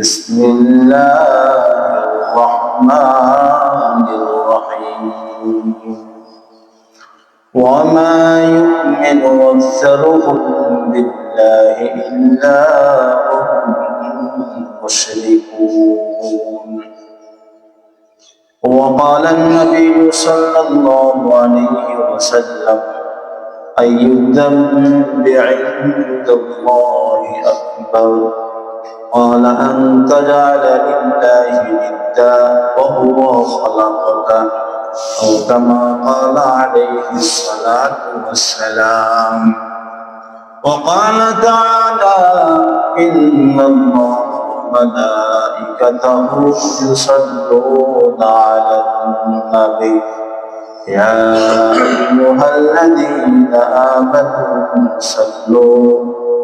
بسم الله الرحمن الرحيم. وما يؤمن أكثرهم بالله إلا وهم مشركون. وقال النبي صلى الله عليه وسلم أي الذنب عند الله أكبر؟ قال أن تجعل لله ندا وهو خلقك أو كما قال عليه الصلاة والسلام. وقال تعالى إن الله وملائكته يصلون على النبي. يا أيها الذين آمنوا صلوا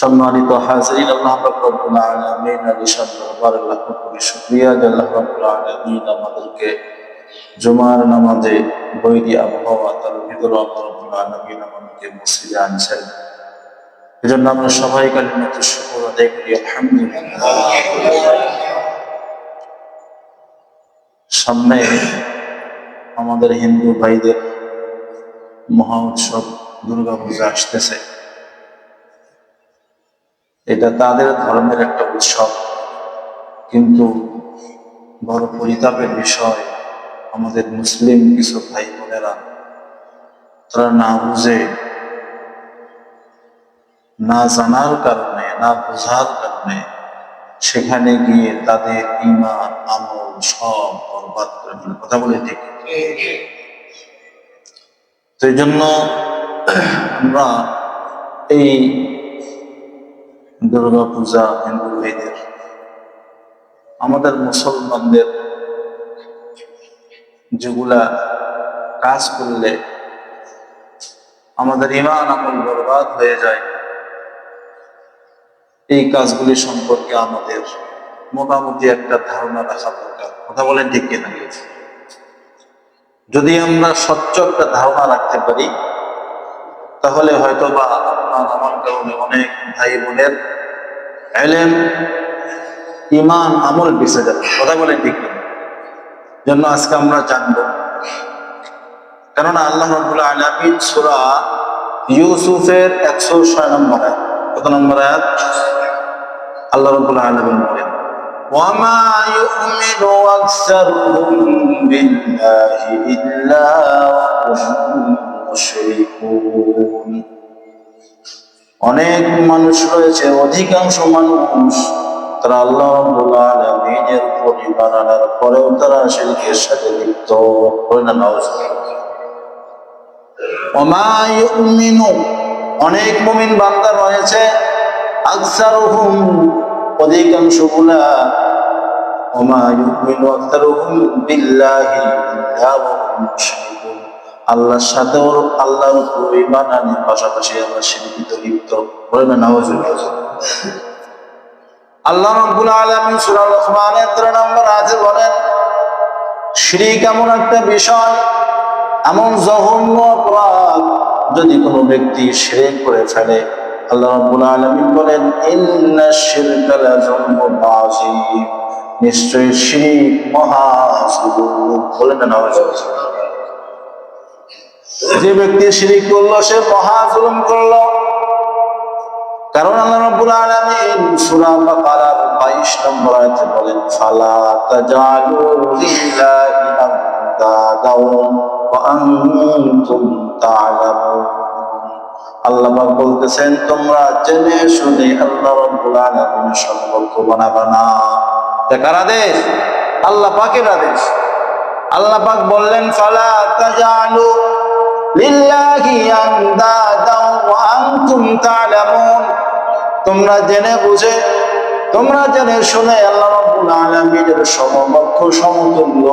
সম্মানিত হাজরিন আল্লাহ রব্বুল আলামিন আলিশান দরবার আল্লাহ কোটি শুকরিয়া যে আল্লাহ রব্বুল আলামিন আমাদেরকে জুমার নামাজে বৈরী আবহাওয়া, তার ভিতরে আল্লাহ রব্বুল আলামিন আমাদেরকে মসজিদে আনছেন। এজন্য আমরা সবাই কালী মতো শুকর আদায় করি, আলহামদুলিল্লাহ। সামনে আমাদের হিন্দু ভাইদের মহা উৎসব দুর্গা পূজা আসতেছে। এটা তাদের ধর্মের একটা উৎসব। কিন্তু বড় পরিতাপের বিষয়, আমাদের মুসলিম কিছু ভাই বোনেরা তারা না বুঝে, না জানার কারণে, না বোঝার কারণে সেখানে গিয়ে তাদের ইমান আমল সব বরবাদ করে ফেলে কথা বলে ঠিক? তো এই জন্য আমরা এই দুর্গা পূজা হিন্দু ভাইদের, আমাদের মুসলমানদের যেগুলা কাজ করলে আমাদের ইমান আমল বরবাদ হয়ে যায়, এই কাজগুলি সম্পর্কে আমাদের মোটামুটি একটা ধারণা রাখা দরকার। কথা বলেন ঠিক কিনা? যদি আমরা স্বচ্ছ একটা ধারণা রাখতে পারি, তাহলে হয়তো বা আপনার আমার কারণে অনেক ভাই বোনের এলেম ইমান আমল পিছে যাবে কথা বলেন ঠিক না জন্য আজকে আমরা জানব কেননা আল্লাহ রবুল্লাহ আলমিন সুরা ইউসুফের একশো ছয় নম্বর আয়াত কত নম্বর আয়াত আল্লাহ রবুল্লাহ আলমিন বলেন وما يؤمن أكثرهم بالله إلا وهم মুশরিকুন অনেক মানুষ রয়েছে, অধিকাংশ মানুষ তারা আল্লাহ আলামিনের ঈমান আনার পরেও তারা শিরকের সাথে লিপ্ত। হয় না অনেক মুমিন বান্দা রয়েছে অধিকাংশগুলা আল্লাহর সাথে ওর আল্লাহর উপর ইমান পাশাপাশি আমরা শিরকিত লিপ্ত বলে না নাওয়াজুল্লাহ আল্লাহ রাব্বুল আলামিন সূরা লোকমানের 13 নম্বর আয়াতে বলেন, শিরিক এমন একটা বিষয়, এমন জঘন্য অপরাধ, যদি কোনো ব্যক্তি শিরিক করে ফেলে। আল্লাহ রাব্বুল আলামিন বলেন, ইন্না শিরকা লাযুমুন আযীম। নিশ্চয়ই শিরিক মহা বলেন না নাওয়াজুল্লাহ যে ব্যক্তি শিরিক করল, সে মহা জুলুম করল। কারণ আল্লাহ রাব্বুল আলামিন সূরা বাকারার 22 নম্বর আয়াতে বলেন, ফালা তাজালু লিল্লাহি আন্দাদাও ওয়া আনতুম তা'লামুন। আল্লাহ পাক বলতেছেন, তোমরা জেনে শুনে আল্লাহ রাব্বুল আলামিনের সম্পর্ক বানাবা না। কার আদেশ? আল্লাহ পাকের আদেশ। আল্লাহ পাক বললেন, ফালা তাজালু তোমরা জেনে বুঝে, তোমরা জেনে শুনে আল্লাহ সমকক্ষ সমতুল্য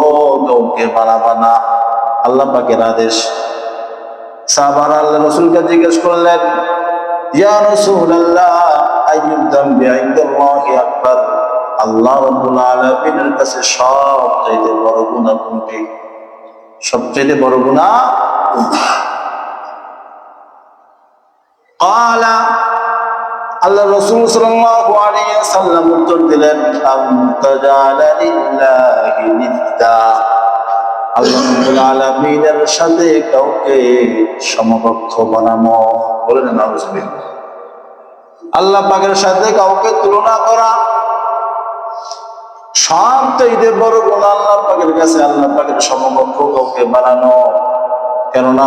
কাউকে বানাবা না। আল্লাহ পাকের আদেশ। সাহাবারা আল্লাহ রাসূলকে জিজ্ঞেস করলেন, ইয়া আল্লাহ সবচেয়ে বড় সবচেয়ে বড় আল্লাহ দিলেন সাথে কাউকে বানানো বলেন না আল্লাহ পাকের সাথে কাউকে তুলনা করা শান্ত ঈদের বড় গুণ আল্লাহ পাকের কাছে, আল্লাহ পাকের সমকক্ষ কাউকে বানানো। কেননা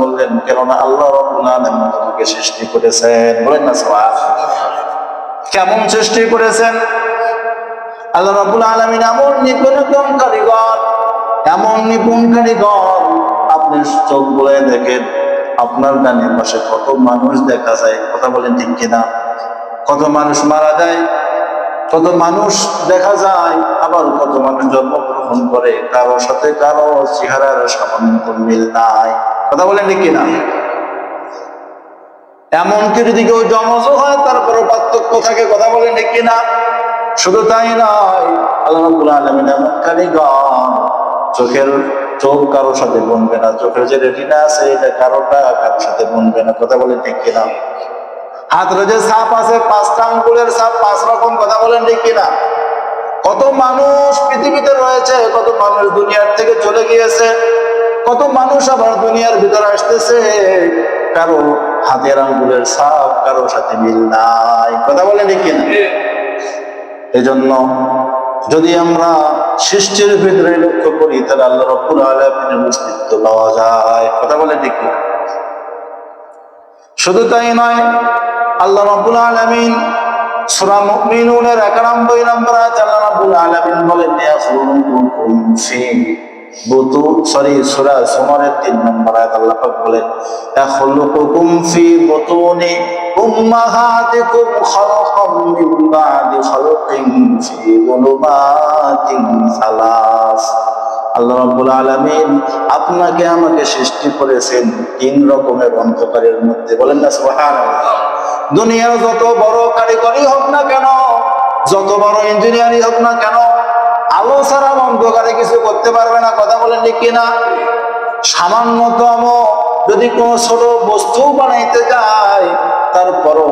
বললেন, কেননা সৃষ্টি করেছেন। বলেন না কেমন সৃষ্টি করেছেন? আল্লাহ এমন এমন কারিগর। আপনি চোখ বলে দেখেন, আপনার ডানে পাশে কত মানুষ দেখা যায়, কথা বলেন ঠিক কিনা? কত মানুষ মারা যায়? কত মানুষ দেখা যায়, আবার কত মানুষ জন্মগ্রহণ করে কারোর সাথে কারও চেহারার সামান্য মিল নাই। কথা বলেন ঠিক কিনা? এমনকি যদি কেউ জমজ হয় তারপরে পার্থক্য থাকে, কথা বলেন ঠিক কিনা? শুধু তাই নয়, আল্লাহ রাব্বুল আলামিন এমন কারিগর, চোখের চোখ কারোর সাথে বনবে না, চোখের যে রেটিনা আছে, এটা কারোটা কারোর সাথে বনবে না, কথা বলেন ঠিক কিনা? হাতের যে সাপ আছে, পাঁচটা আঙ্গুলের সাপ, পাঁচ রকম কথা বলেন ঠিক কিনা? কত মানুষ পৃথিবীতে রয়েছে, কত মানুষ দুনিয়ার থেকে চলে গিয়েছে, কত মানুষ আবার দুনিয়ার ভিতরে আসতেছে, কারও হাতের আঙ্গুলের সাপ কারোর সাথে মিল নাই। কথা বলেন ঠিক কিনা? এজন্য যদি আমরা সৃষ্টির ভিতরে লক্ষ্য করি, তাহলে আল্লাহ রব্বুল আলামিনের অস্তিত্ব পাওয়া যায়। কথা বলে ঠিক? শুধু তাই নয় আল্লাহ রাব্বুল আলামিন সূরা মুমিনুনের 91 নম্বর আয়াতে আল্লাহ বলেন সরি, সূরা সুমারের 3 নম্বর বলেন আপনাকে আমাকে সৃষ্টি করেছেন তিন রকমের অন্ধকারের মধ্যে। বলেন না, সুবহানাল্লাহ। দুনিয়ার যত বড় কারিগরি হোক না কেন, যত বড় ইঞ্জিনিয়ারিং হোক না কেন, আলো ছাড়া অন্ধকারে কিছু করতে পারবে না, কথা বলেন কিনা সামান্যতম যদি কোনো ছোট বস্তু বানাইতে যায় তারপরও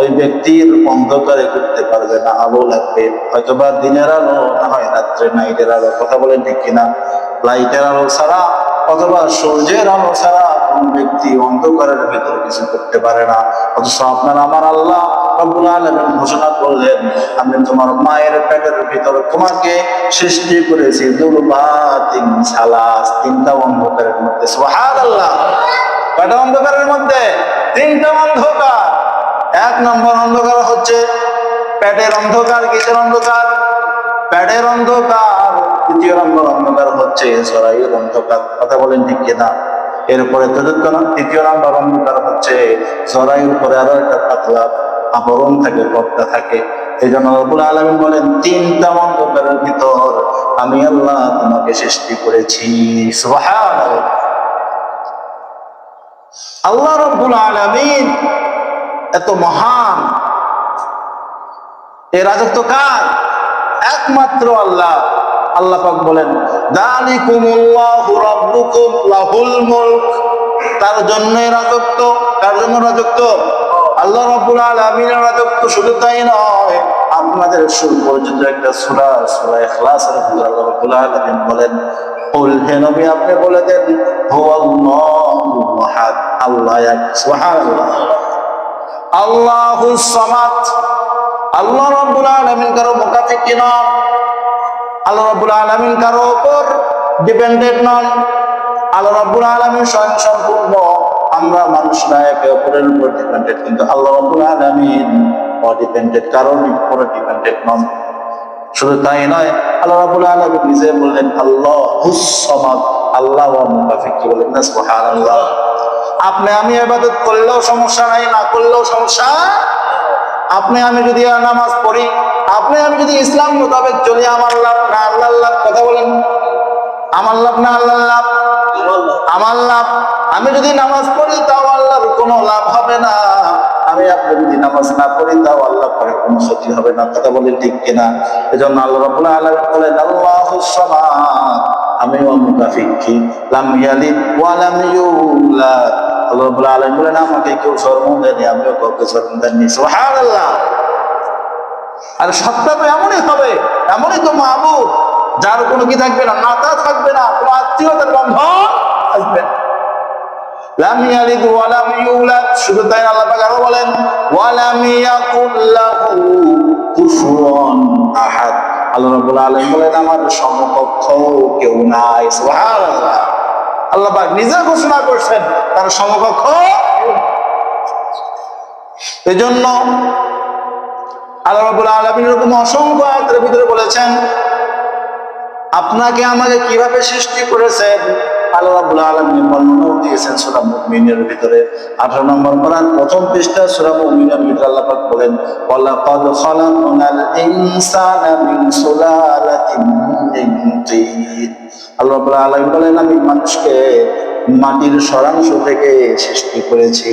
ওই ব্যক্তির অন্ধকারে করতে পারবে না, আলো লাগবে। হয়তো বা দিনের আলো, না হয় রাত্রে নাইটের আলো, কথা বলেন ঠিক কিনা লাইটের আলো ছাড়া অথবা সূর্যের আলো ছাড়া কোন ব্যক্তি অন্ধকারের ভেতরে কিছু করতে পারে না। অথচ আপনার আমার আল্লাহ ঘোষণা করলেন, আমি তোমার মায়ের পেটের ভিতরে তোমাকে সৃষ্টি করেছি দুর্বাতিন সালাস, তিনটা অন্ধকারের মধ্যে। সোহাদ আল্লাহ কয়টা অন্ধকারের মধ্যে? তিনটা অন্ধকার। এক নম্বর অন্ধকার হচ্ছে পেটের অন্ধকার, কিসের অন্ধকার? পেটের অন্ধকার। দ্বিতীয় নম্বর অন্ধকার হচ্ছে সরাইয়ের অন্ধকার। কথা বলেন ঠিক কিনা? এরপরে নম- তৃতীয় নম্বর অন্ধকার হচ্ছে সরাইয়ের উপরে আরও একটা পাতলা আবরণ থাকে, পর্দা থাকে। এই জন্য রবুল আলমিন বলেন, তিনটা অন্ধকারের ভিতর আমি আল্লাহ তোমাকে সৃষ্টি করেছি। আল্লাহ রব্বুল আলামিন এত মহান। এ রাজত্ব কার? একমাত্র আল্লাহ। আল্লাহ পাক বলেন, দালিকুমুল্লাহু রাব্বুকুম লাহুল মুলক। তার জন্য রাজত্ব তার জন্য রাজত্ব? আল্লাহ রাব্বুল আলামিনের রাজত্ব শুধু তাই নয়, আপনাদের শুরু পর্যন্ত একটা সূরা সূরা ইখলাসের ভিতরে আল্লাহ রাব্বুল আলামিন বলেন কুল হে নবী, আপনি বলে দেন, হুয়াল্লাহু আহাদ আল্লাহ এক, সুবহানাল্লাহ। আল্লাহু সামাদ। আল্লাহ রাব্বুল আলামিন কারও নন। আল্লাহ রাব্বুল আলামিন কারও উপর ডিপেন্ডেন্ট নন। আল্লাহ রাব্বুল আলামিন স্বয়ং সম্পূর্ণ। আমরা মানুষরা একে অপরের উপর ডিপেন্ডেন্ট কিন্তু আল্লাহ রাব্বুল আলামিন অডিপেন্ডেন্ট কারণ উপর ডিপেন্ডেন্ট নন। শুধু তাই নয়, আল্লাহ রাব্বুল আলামিন নিজে বললেন আল্লাহ হুসমাদ আল্লাহ ওয়া কি বলেন না, সুবহানাল্লাহ। আপনি আমি ইবাদত করলেও সমস্যা নাই, না করলেও সমস্যা। আপনি আমি যদি নামাজ পড়ি আপনি, আমি যদি ইসলাম মোতাবেক চলি, আমার লাভ না আল্লাহ লাভ? কথা বলেন। আমার লাভ না আল্লাহ লাভ? আমার লাভ? আমি যদি নামাজ পড়ি, তাও আল্লাহর কোনো লাভ হবে না। আমি, আপনি যদি নামাজ না পড়ি, তাও আল্লাহ পরে কোনো ক্ষতি হবে না। কথা বলেন ঠিক কিনা? এজন্য আল্লাহ বলেন আল্লাহুস সামাদ। আমি ও মুকাফিকি লাম ইয়ালিদ ওয়া লাম ইউলাদ। আল্লাহ আলামিন বলেন, আমাকে কেউ জন্ম দেয়নি, আমিও কাউকে জন্ম দেননি। সুবহানাল্লাহ। আর সত্তা তো এমনই হবে, এমনই তো মাহবুব যার কোনো কি থাকবে না, নাতা থাকবে না, কোনো আত্মীয়তার বন্ধন থাকবে না। সমকক্ষ কেউ নাই ঘোষণা করছেন, তার সমকক্ষ এজন্য আল্লাহ রাব্বুল আলামিন এরকম অসংখ্য আয়াতের ভিতরে বলেছেন, আপনাকে আমাকে কীভাবে সৃষ্টি করেছেন? আল্লাহ রাব্বুল আলামিন বর্ণনাও দিয়েছেন সূরা মুমিনের ভিতরে। 18 নম্বর কোরআন প্রথম পৃষ্ঠা সূরা মুমিনের ভিতরে আল্লাহ পাক বলেন, ওয়ালাকাদ খালাকনাল ইনসানা সুলালাতিন তিন। আল্লাহ রাব্বুল আলামিন বলেন, আমি মানুষকে মাটির সরাংশ থেকে সৃষ্টি করেছি।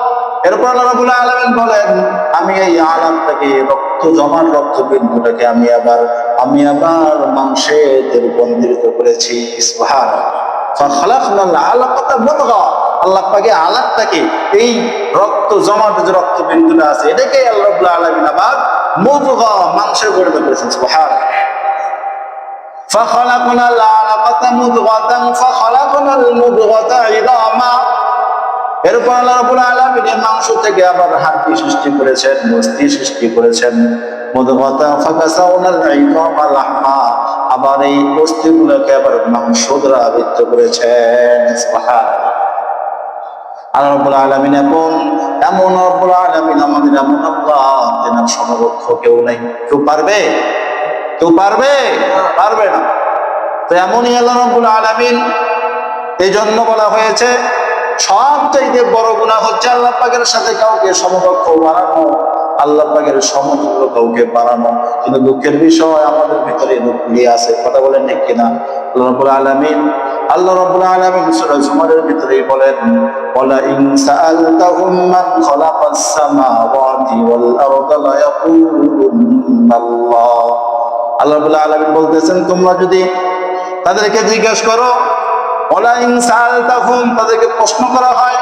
এরপর আল্লাহ রাব্বুল আলামিন বলেন আমি এই আলামটাকে রক্ত জমার রক্ত বিন্দুটাকে আমি আবার আমি আবার মাংসে রূপান্তরিত করেছি সুবহান ফাখালাকনাল আলাকাতা মুদগা আল্লাহ পাকে আলাকটাকে এই রক্ত জমাট যে রক্ত বিন্দুটা আছে এটাকে আল্লাহ রাব্বুল আলামিন আবার মুদগা মাংসে পরিণত করেছেন সুবহান فخلقنا العلقة مضغة فخلقنا المضغة عظاما এরপর আল্লাহ রাব্বুল আলামিন মাংস থেকে আবার হাড্ডি সৃষ্টি করেছেন মস্তি সৃষ্টি করেছেন। আবার এই অস্থিগুলোকে আবার মাংস দ্বারা আবৃত করেছেন আল্লাহ রাব্বুল আলামিন এমন এমন রাব্বুল আলামিন আমাদের এমন আল্লাহ তেনার কেউ নেই। কেউ পারবে? কেউ পারবে? পারবে না। তো এমনই আল্লাহ রাব্বুল আলামিন এই জন্য বলা হয়েছে সবচাইতে বড় গুণা হচ্ছে আল্লাহ পাকের সাথে কাউকে সমকক্ষ বানানো আল্লাহ পাকের সমতুল্য কাউকে বানানো কিন্তু দুঃখের বিষয়, আমাদের ভিতরে লোকগুলি আছে। কথা বলেন ঠিক কিনা? আল্লাহ রাব্বুল আলামিন, আল্লাহ রাব্বুল আলামিন সূরা জুমারের ভিতরেই বলেন, ওয়ালা ইন সাআলতাহুম মান খালাকাস সামাওয়াতি ওয়াল আরদা লা ইয়াকুলুন্নাল্লাহ আল্লাহ রাব্বুল আলামিন বলতেছেন, তোমরা যদি তাদেরকে জিজ্ঞাসা করো তাদেরকে প্রশ্ন করা হয়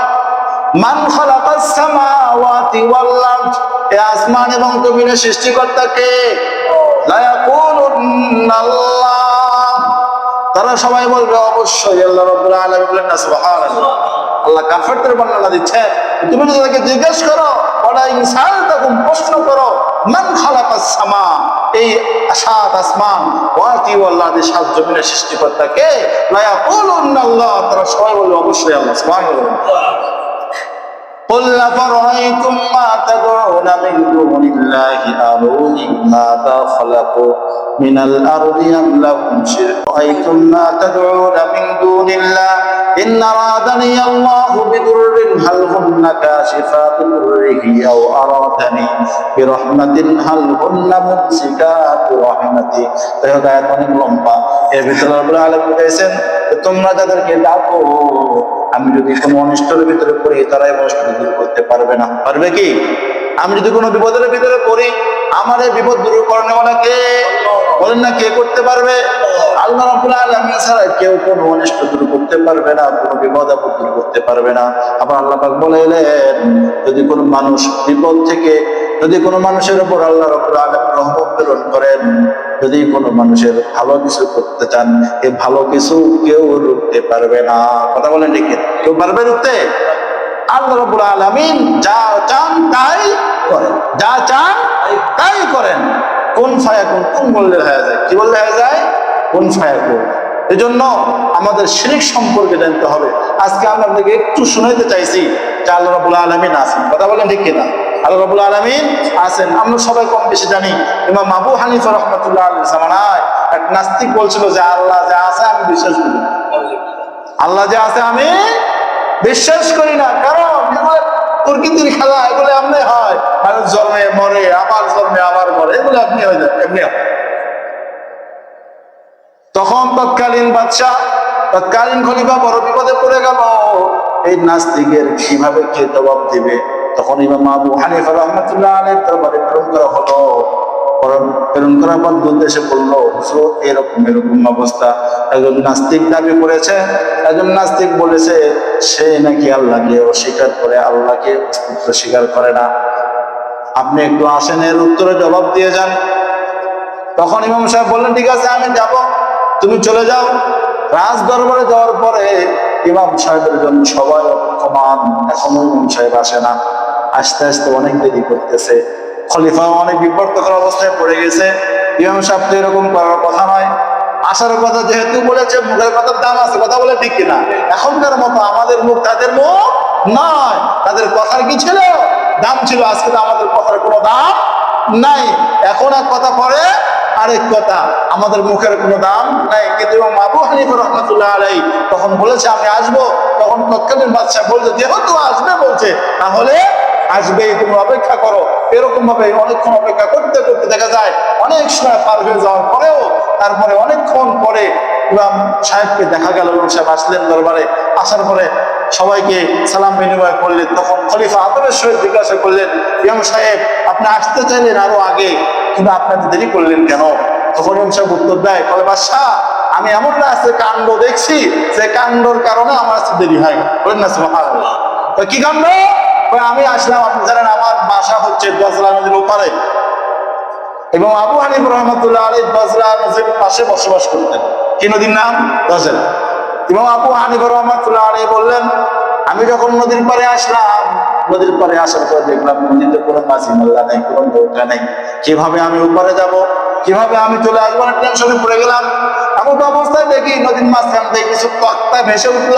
এবং তারা সবাই বলবে, অবশ্যই আল্লাহ সুবহানাল্লাহ। আল্লাহ বর্ণনা দিচ্ছে। তুমি যদি তাদেরকে জিজ্ঞেস করো ইনসাল তখন প্রশ্ন করো, মান খালাকাস এই সাত আসমান ওয়াতি আল্লাহ যে সাত জমিনের সৃষ্টিকর্তা কে লা ইয়াকুলুন্নাল্লাহ তারা সবাই বলবে অবশ্যই আল্লাহ সুবহানাল্লাহ قل أفرأيتم ما تدعون من دون الله أروني ماذا خلقوا من الأرض أم لهم شرك رأيتم ما تدعون من دون الله إن أرادني الله بضر هل هن كاشفات ضره أو أرادني برحمة هل هن ممسكات رحمتي তাই হোক আয়াত অনেক লম্বা এর ভিতরে রব্বুল আলামিন বলেছেন তোমরা তাদেরকে ডাকো আমি যদি কোনো অনিষ্টের ভিতরে পড়ি তারাই অনিষ্ট দূর করতে পারবে না পারবে কি আমি যদি কোনো বিপদের ভিতরে পড়ি আমার এই বিপদ দূর করানো কে বলেন না কে করতে পারবে? আল্লাহ রাব্বুল ছাড়া কেউ কোনো অনিষ্ট দূর করতে পারবে না, কোনো বিপদ আপদ দূর করতে পারবে না। আবার আল্লাহ পাক বলেলেন যদি কোনো মানুষ বিপদ থেকে, যদি কোনো মানুষের উপর আল্লাহ রাব্বুল আলামিন রহমত প্রেরণ করেন, যদি কোনো মানুষের ভালো কিছু করতে চান এই ভালো কিছু কেউ রুখতে পারবে না। কথা বলেন ঠিক কেউ পারবে রুখতে? আল্লাহ রাব্বুল আলামিন যা চান তাই করেন। যা চান তাই করেন। কোন ফায়াকুন কোন বললে হয়ে যায়? কি বললে হয়ে যায়? কোন ফায়াকুন এই জন্য আমাদের শিরিক সম্পর্কে জানতে হবে। আজকে আমি আপনাকে একটু শুনাইতে চাইছি যে আল্লাহ রাবুল আলমিন আছেন। কথা বলেন ঠিক কিনা? আল্লাহ রাবুল আলমিন আছেন। আমরা সবাই কম বেশি জানি, ইমাম আবু হানিফা রহমতুল্লাহ আলী জামানায় এক নাস্তিক বলছিল যে আল্লাহ যে আছে, আমি বিশ্বাস করি। আল্লাহ যে আছে, আমি বিশ্বাস করি না। কারণ প্রকৃতির খেলা, এগুলো এমনি হয়। মানুষ জন্মে মরে, আবার জন্মে আবার এগুলো আপনি হয়ে যায় এমনি তখন তৎকালীন বাদশাহ তৎকালীন খলিফা বড় বিপদে পড়ে গেল। এই নাস্তিকের কীভাবে কে জবাব দিবে? তখন ইমাম আবু হানিফা রহমতুল্লাহ আলাইহির দরবারে প্রেরণ করা হলো। প্রেরণ করার পর দূর দেশে বলল "হুজুর, এরকম এরকম অবস্থা। একজন নাস্তিক দাবি করেছে একজন নাস্তিক বলেছে সে নাকি আল্লাহকে অস্বীকার করে আল্লাহকে অস্তিত্ব স্বীকার করে না। আপনি একটু আসেন, এর উত্তরে জবাব দিয়ে যান। তখন ইমাম সাহেব বললেন, ঠিক আছে, আমি যাব। তুমি চলে যাও। রাজ দরবারে যাওয়ার পরে ইমাম সাহেবের জন্য সবাই অপমান। এখনও ইমাম সাহেব আসে না। আস্তে আস্তে অনেক দেরি করতেছে। খলিফা অনেক বিপর্তকর অবস্থায় পড়ে গেছে। ইমাম সাহেব তো এরকম করার কথা নয়। আসার কথা যেহেতু বলেছে, মুখের কথার দাম আছে, কথা বলে ঠিক কিনা? এখনকার মতো আমাদের মুখ তাদের মুখ নয়। তাদের কথার কি ছিল? দাম ছিল, আজকে তো আমাদের কথার কোনো দাম নাই। এখন এক কথা পরে, আরেক কথা, আমাদের মুখের কোনো দাম নাই। কিন্তু এবং আবু হানিফ রহমতুল্লাহ আলাই তখন বলেছে, আমি আসব। তখন তৎকালীন বাদশাহ বলছে, যেহেতু আসবে, বলছে, তাহলে আসবেই তুমি অপেক্ষা করো। এরকম ভাবে অনেকক্ষণ অপেক্ষা করতে করতে দেখা যায়, অনেক সময় পার হয়ে যাওয়ার পরেও তারপরে অনেকক্ষণ পরে ইমাম সাহেবকে দেখা গেল, ইমাম সাহেব আসলেন দরবারে। আসার পরে সবাইকে সালাম বিনিময় করলেন। তখন খলিফা আদরের সহিত জিজ্ঞাসা করলেন, ইমাম সাহেব, আপনি আসতে চাইলেন আরও আগে, কিন্তু আপনাকে দেরি করলেন কেন? তখন ইমাম সাহেব উত্তর দেয় বলে বাদশাহ, আমি এমন না আছে কাণ্ড দেখছি, যে কাণ্ডর কারণে আমার দেরি হয় বলেন না কি কাণ্ড? আমি আসলাম, আপনি জানেন আমার বাসা হচ্ছে দশলা নদীর ওপারে। এবং আবু হানিফ রহমতুল্লাহ আলী বজরা নদীর পাশে বসবাস করতেন। কি নদীর নাম? দজরা এবং আবু হানিফ রহমতুল্লাহ আলী বললেন, আমি যখন নদীর পারে আসলাম, নদীর পারে আসার পর দেখলাম নদীতে কোনো মাঝি মোল্লা নেই, কোনো নৌকা নেই। কীভাবে আমি উপরে যাব? কীভাবে আমি চলে আসব? না টেনশনে পড়ে গেলাম। এমন অবস্থায় দেখি নদীর মাঝখান থেকে কিছু তক্তা ভেসে উঠল।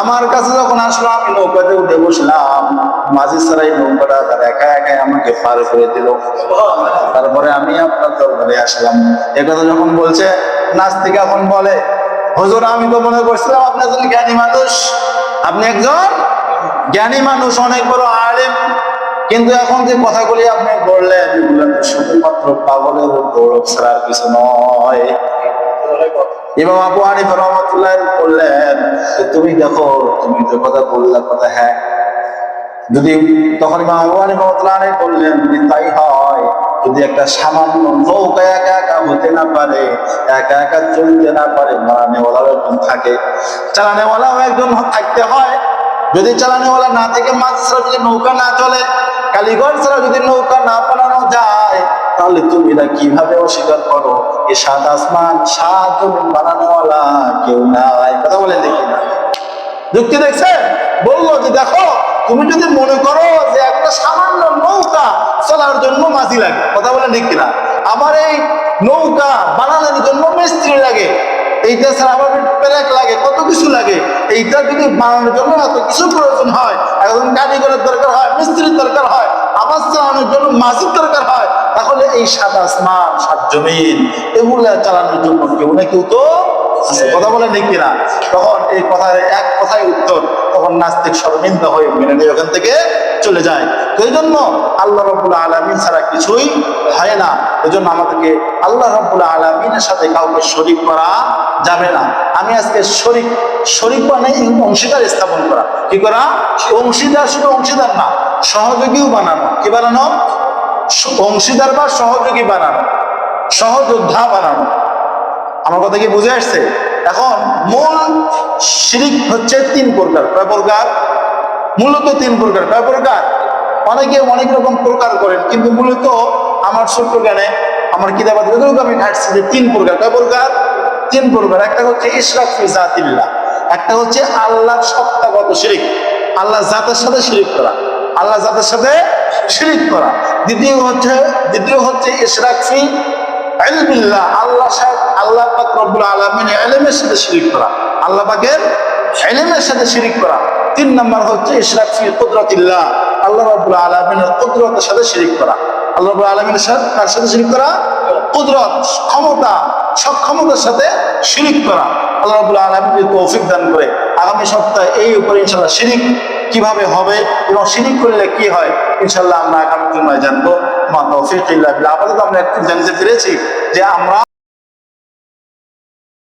আমার কাছে যখন আসলো, আমি নৌকাতে উঠে বসলাম। মাঝি সারাই নৌকাটা তার একা একাই আমাকে পার করে দিল। তারপরে আমি আপনার দরবারে আসলাম। এ কথা যখন বলছে, নাস্তিক এখন বলে, হুজুর, আমি তো মনে করছিলাম আপনি একজন জ্ঞানী মানুষ। আপনি একজন জ্ঞানী মানুষ, অনেক বড় আলেম। কিন্তু এখন যে কথাগুলি আপনি বললেন শুধুমাত্র পাগলের গৌরব ছাড়া কিছু নয়। ইমাম আবু হানিফা রহমতুল্লাহ বললেন তুমি দেখো, তুমি যে কথা বললে, কথা হ্যাঁ। যদি তখন ইমাম আবু হানিফা রহমতুল্লাহ বললেন, যদি তাই হয়, যদি একটা সামান্য নৌকা একা একা হতে না পারে, একা একা চলতে না পারে বানানেওয়ালাও একজন থাকে। চালানেওয়ালাও একজন থাকতে হয়। যদি চালানেওয়ালা না থেকে মাছ ছাড়া যদি নৌকা না চলে কালীগঞ্জ ছাড়া যদি নৌকা না বানানো যায় তাহলে তুমি না কীভাবে অস্বীকার করো? এ সাত আসমান, সাত জমিন কেউ নাই। কথা বলে দেখি না। যুক্তি দেখছেন বলল যে দেখো, তুমি যদি মনে করো যে একটা সামান্য নৌকা চলার জন্য মাঝি লাগে, কথা বলে ঠিক কিনা? আমার এই নৌকা বানানোর জন্য মিস্ত্রি লাগে, এইটা ছাড়া আবার প্যারেক লাগে, কত কিছু লাগে। এইটা যদি বানানোর জন্য এত কিছু প্রয়োজন হয় একজন কারিগরের দরকার হয়, মিস্ত্রির দরকার হয়, আবাস চালানোর জন্য মাঝির দরকার হয় তাহলে এই সাত আসমান, সাত জমিন, এগুলা চালানোর জন্য কেউ না কেউ তো কথা বলে নেই কিনা? তখন এই কথার এক কথায় উত্তর, তখন নাস্তিক শর্মিন্দা হয়ে মেনে নিয়ে ওখান থেকে চলে যায়। তো এই জন্য আল্লাহ রব্বুল আলমিন ছাড়া কিছুই হয় না। এই জন্য আমাদেরকে আল্লাহ রব্বুল আলমিনের সাথে কাউকে শরিক করা যাবে না। আমি আজকে শরিক শরিক মানে অংশীদার স্থাপন করা। কি করা? অংশীদার শুধু অংশীদার না, সহযোগীও বানানো। কি বানানো? অংশীদার বা সহযোগী বানানো সহযোদ্ধা বানানো। আমার কথা কি বুঝে আসছে? এখন মূল শিরিক হচ্ছে তিন প্রকার। কয় প্রকার? মূলত তিন প্রকার। কয় প্রকার? অনেকে অনেক রকম প্রকার করেন, কিন্তু মূলত আমার ছোট্ট জ্ঞানে, আমার কিতাবাদ আমি ঘাটছি যে তিন প্রকার। কয় প্রকার? তিন প্রকার। একটা হচ্ছে ইশরাক ফিজাতিল্লাহ একটা হচ্ছে আল্লাহর সত্তাগত শিরিক। আল্লাহ জাতের সাথে শিরিক করা। আল্লাহ জাতের সাথে শিরিক করা। দ্বিতীয় হচ্ছে দ্বিতীয় হচ্ছে ইশরাক ফি আল্লাহ সাহেব, আল্লাহ পাক রব্বুল আলামিন ইলমের সাথে শিরিক করা। আল্লাহ পাকের ইলমের সাথে শিরিক করা। তিন নম্বর হচ্ছে ইশরাক ফি কুদরতিল্লাহ। আল্লাহ রাব্বুল আলামিনের কুদরতের সাথে শিরিক করা। আল্লাহ রাব্বুল আলামিনের সাথে, কার সাথে শিরিক করা? কুদরত, ক্ষমতা, সক্ষমতার সাথে শিরিক করা। আল্লাহ রাব্বুল আলামিন তৌফিক দান করে আগামী সপ্তাহে এই উপরে ইনশাল্লাহ শিরিক কীভাবে হবে এবং শিরিক করলে কি হয়, ইনশাল্লাহ আমরা আগামী জুমায় জানব। মা তৌফিক আপাতত আমরা একটু জানতে পেরেছি যে আমরা